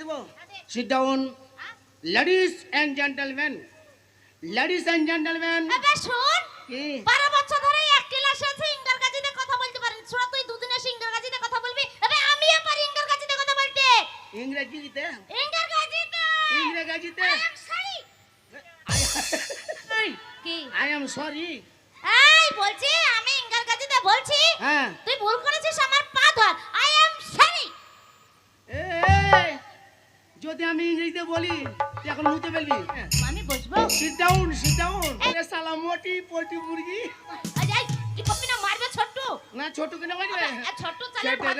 দিব? Sit down ladies and gentleman ladies and gentleman এবে বারো বছর ধরে এক ক্লাসে আছে ইঙ্গার কথা বলতে পারেন ছোড়া তুই দুদিন এসে ইঙ্গার কাজিতে কথা বলবি? এবে আমিও পারি ইঙ্গার কাজিতে কথা বলতে। ইংরেজিতে? ইঙ্গার কাজিতে ইংরেজিতে সরি আই এম সরি এই বলছি আমি যদি আমি ইংরেজিতে বলি তুই এখন মুতে ফেলবি আমি বসবো সিট ডাউন সিট ডাউন আরে মোটি পোল্ট্রি মুরগি। কি না মারবে ছোট্ট? না ছোট কিনা চালে ভাত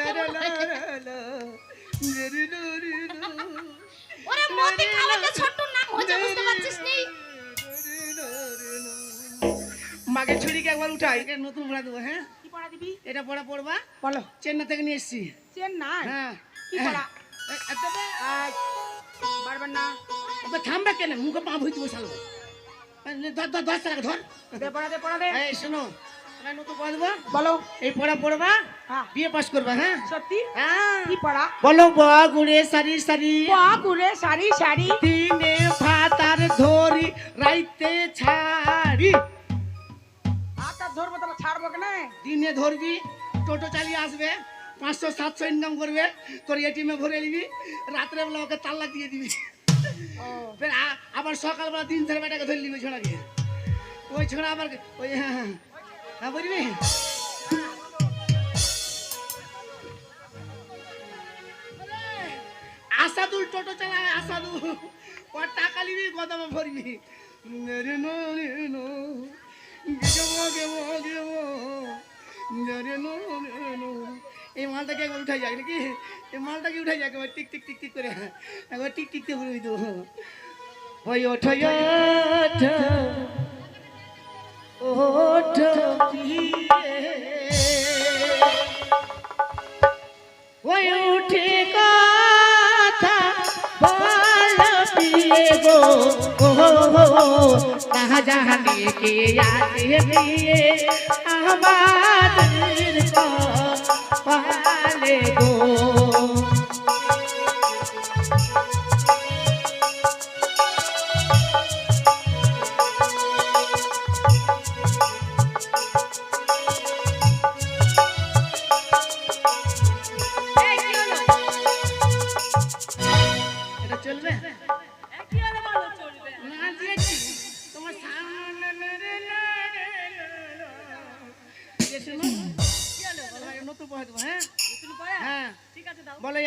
ওরে মতি খাওয়াতে নাম হচ্ছে বুঝতে পারছিস নি? মাকে ছুরিকে একবার উঠাই। এটা নতুন পড়া দেবো হ্যাঁ? কি পড়া দিবি? এটা পড়া পড়বা? বলো। চেন্নাই থেকে নিয়ে এসছি। চেন্নাই? হ্যাঁ। কি পড়া? এ, এ, তবে, আয়, বারবার না। তবে থামবে কেন? মুখে পা ভুই দিব সালবো ধর ধর দশ টাকা ধর। দে পড়া দে পড়া দে। এই শোনো। এটা নতুন পড়া দেবো। বলো। এই পড়া পড়বা হ্যাঁ। বিয়ে পাস করবা হ্যাঁ? সত্যি? হ্যাঁ। কি পড়া? বলো বা সারি সারি। কুড়ে সারি সারি। দিনে ভাতার ধরি রাইতে ছাড়ি। আর ধরবো তাহলে ছাড়বো কেন? দিনে ধরবি টোটো চালিয়ে আসবে। পাঁচশো সাতশো ইনকাম করবে তোর এটিএমে ভরে নিবি রাত্রে বেলা ওকে তাল্লাক দিয়ে দিবি। ও। ফের আবার সকালবেলা তিন চার বেটাকে ধরে নিবি ছোড়াকে ওই ছোড়া আবার ওই হ্যাঁ হ্যাঁ হ্যাঁ। বুঝবি আসাদুল টোটো চালায় আসাদুল। ওর টাকা নিবি গদামে ভরবি। রে নো রে নো গেমো গেমো গেমো রে নো রে নো। এই মালটাকে একবার উঠাই যাক নাকি? এই মালটাকে উঠাই যাক? একবার টিক টিক টিক টিক করে। একবার টিক টিক করে উঠে ওই ওঠো ওঠো। ওই উঠে পিয়ে গো না জানে কে আতে বিয়ে আমাদের পালে গো এটা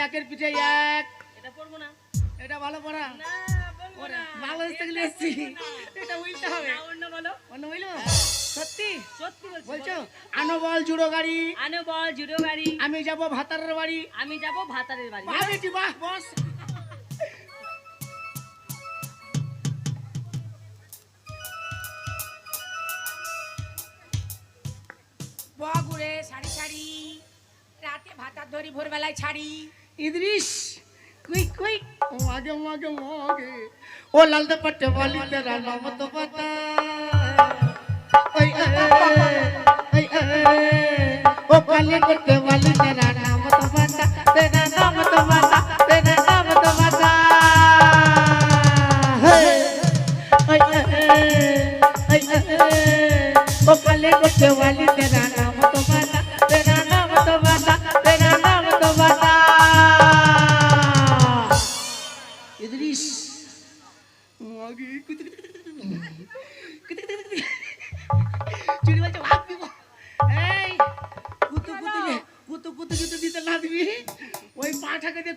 একের পিঠে এক। এটা পড়ব না। এটা ভালো পড়া? না বলব ওরে, না। ভালো থেকে এসছি। এটা উল্টা হবে। অন্য বলো। অন্য বলব সত্যি? সত্যি বলছো আনো বল জুড়ো গাড়ি। আনে বল জুডো গাড়ি। আমি যাব ভাতারের বাড়ি। আমি যাব ভাতারের বাড়ি। বাহ বস। বগুড়ে সারি সারি রাতে ভাতার ধরি ভোরবেলায় ছাড়ি। ইদ্রিস কুইক কুইক মাগে মাগে মাগে ও লাল দুপট্টে বলি তেরা নাম তো পাতা। ও, কালে করতে বলি তেরা নাম তো পাতা। তেরা নাম তো বতা ভাগ এই কুতু কুতু দিতে না দিবি ওই পাঠাকে দিয়ে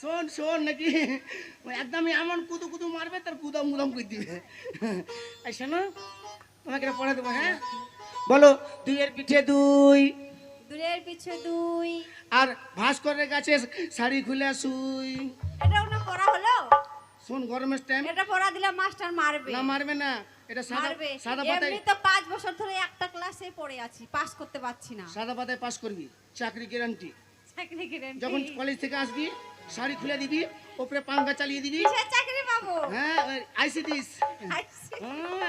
শোন শোন নাকি একদম এমন কুতু কুতু মারবে তার কুদাম মুদাম করে দিবে এই শোনো তোমাকে পড়া দেবো হ্যাঁ বলো দুইয়ের পিঠে দুই দূরের পিছে দুই। আর ভাস্করের কাছে শাড়ি খুলে শুই। এটাও না পড়া হলো? শোন গরমের টাইম এটা পড়া দিলে মাস্টার মারবে। না মারবে না। এটা সাদা সাদা পাতায় এমনি তো পাঁচ বছর ধরে একটা ক্লাসে পড়ে আছি পাস করতে পারছি না। সাদা পাতায় পাস করবি চাকরি গ্যারান্টি চাকরি guarantee। যখন কলেজ থেকে আসবি শাড়ি খুলে দিবি ওপরে পাঙ্খা চালিয়ে দিবি। চাকরি পাবো? হ্যাঁ আইসি।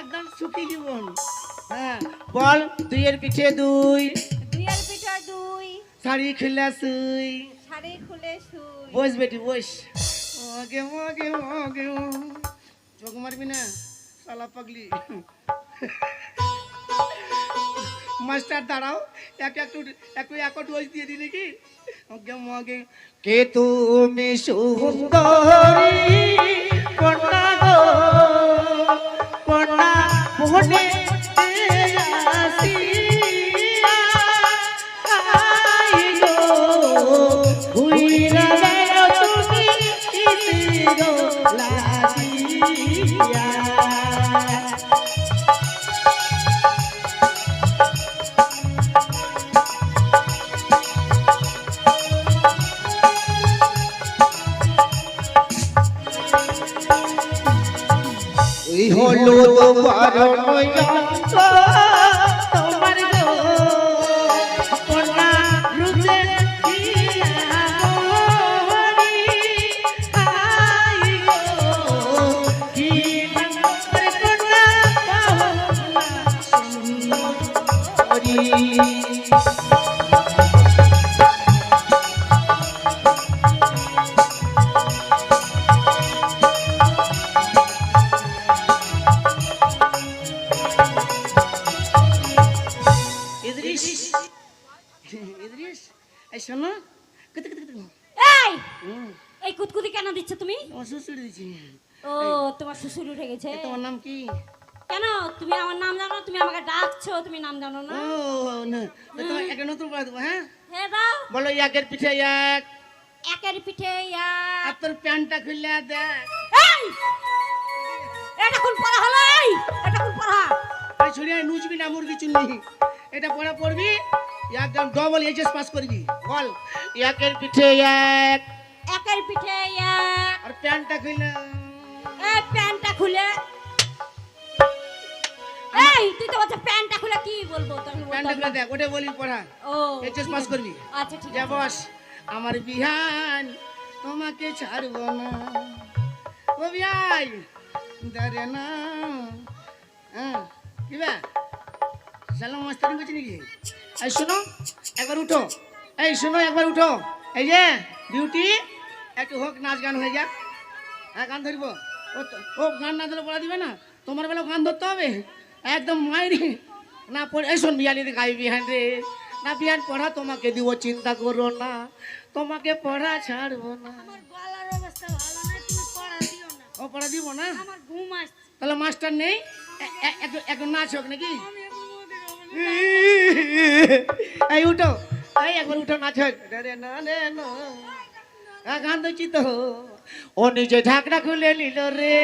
একদম সুখী জীবন। হ্যাঁ বল দুইয়ের দুইয়ের দুই। শাড়ি খুলে শুই। শাড়ি খুলে শুই। বস বেটি বস। ওকে ওকে ওকে চোখ মারবি না? সালা পাগলি। মাস্টার দাঁড়াও। এক একটু একটু এক ডোজ দিয়ে দিলে কি ওকে মগে। কে তুমি সুন্দরী? হলো তোমার নয়ঙ্গ আমার শ্বশুর ও তোমার শ্বশুর উঠে গেছে। তোমার নাম কি? কেন? তুমি আমার নাম জানো তুমি আমাকে ডাকছো তুমি নাম জানো ও না না তোমার একটা নতুন বলে দেবো হ্যাঁ? হ্যাঁ দাও। বলো একের পিঠে এক। একের পিঠে আর এক তোর প্যান্টটা খুললে দেখ। এই! এটা কোন পড়া হলো এই? এটা কোন পড়া? এই ছড়িয়ে নুচবি না মুরগি চুননি। এটা পড়া পড়বি একদম ডবল এইচএস পাস করবি। বল একের পিঠে এক। একের পিঠে এক আর প্যান্টটা খুললে এই প্যান্টটা খুলে। এই তুই তো বলছিস প্যান্টটা খুলে কি বলব তো আমি প্যান্টটা খুলে। দেখ ওটা বলি পড়া। ও এইচএস পাস। করবি? আচ্ছা ঠিক আছে। বস। আমার বিহান তোমাকে ছাড়ব না। ও বিহাই দাঁড়ে না। হ্যাঁ কি বা সালাম মাস্টারি করছি নাকি? এই শোনো একবার উঠো। এই শোনো একবার উঠো। এই যে ডিউটি একটু হোক নাচ গান হয়ে যাক। হ্যাঁ গান ধরবো। ও গান না ধরে পড়া দিবে না। তোমার বেলা গান ধরতে হবে? একদম মাইরি। না পড়ে এই শোন বিহালি গাই বিহান রে। না বিহান পড়া তোমাকে দিব চিন্তা করো না। তোমাকে পড়া ছাড়বো না। ও পড়া দিব না? আমার তাহলে মাস্টার নেই? এ- এ- একটু- একটু নাচ হোক নাকি। এই উঠো। এই একবার উঠো নাচ হোক। রে না রে না। হ্যাঁ, চিত ও নিজে ঢাকনা খুলে নিল রে।